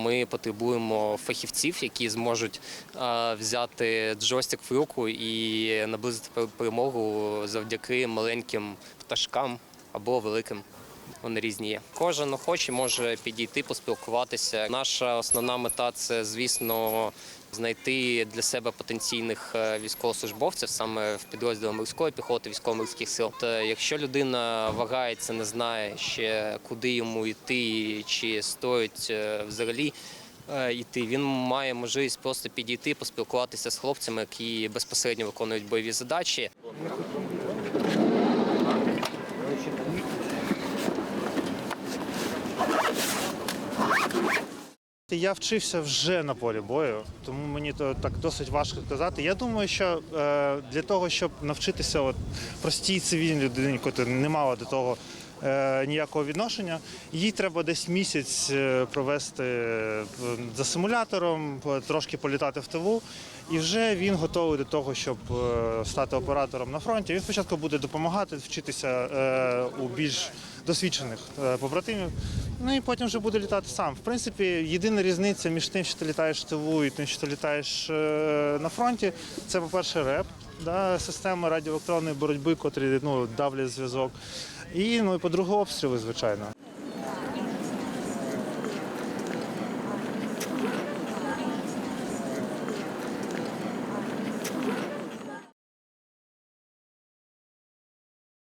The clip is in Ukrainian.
ми потребуємо фахівців, які зможуть взяти джойстик в руку і наблизити перемогу завдяки маленьким пташкам або великим. Вони різні є. Кожен охочий може підійти, поспілкуватися. Наша основна мета це, звісно, знайти для себе потенційних е, військовослужбовців саме в підрозділах морської піхоти, військово-морських сил. Та якщо людина вагається, не знає ще куди йому йти, чи стоїть е, взагалі. е, Йти він має можливість просто підійти, поспілкуватися з хлопцями, які безпосередньо виконують бойові задачі. Я вчився вже на полі бою, тому мені то так досить важко казати. Я думаю, що е, для того, щоб навчитися от, простій цивільній людині, яка не мала до того е, ніякого відношення, їй треба десь місяць е, провести е, за симулятором, трошки політати в ТВ, і вже він готовий до того, щоб е, стати оператором на фронті. Він спочатку буде допомагати вчитися е, у більш досвідчених е, побратимів. Ну і потім вже буде літати сам. В принципі, єдина різниця між тим, що ти літаєш в тилу і тим, що ти літаєш е, на фронті, це, по-перше, реп, да, система радіоелектронної боротьби, котрі ну, давлять зв'язок. І, ну, і по-друге, обстріли, звичайно.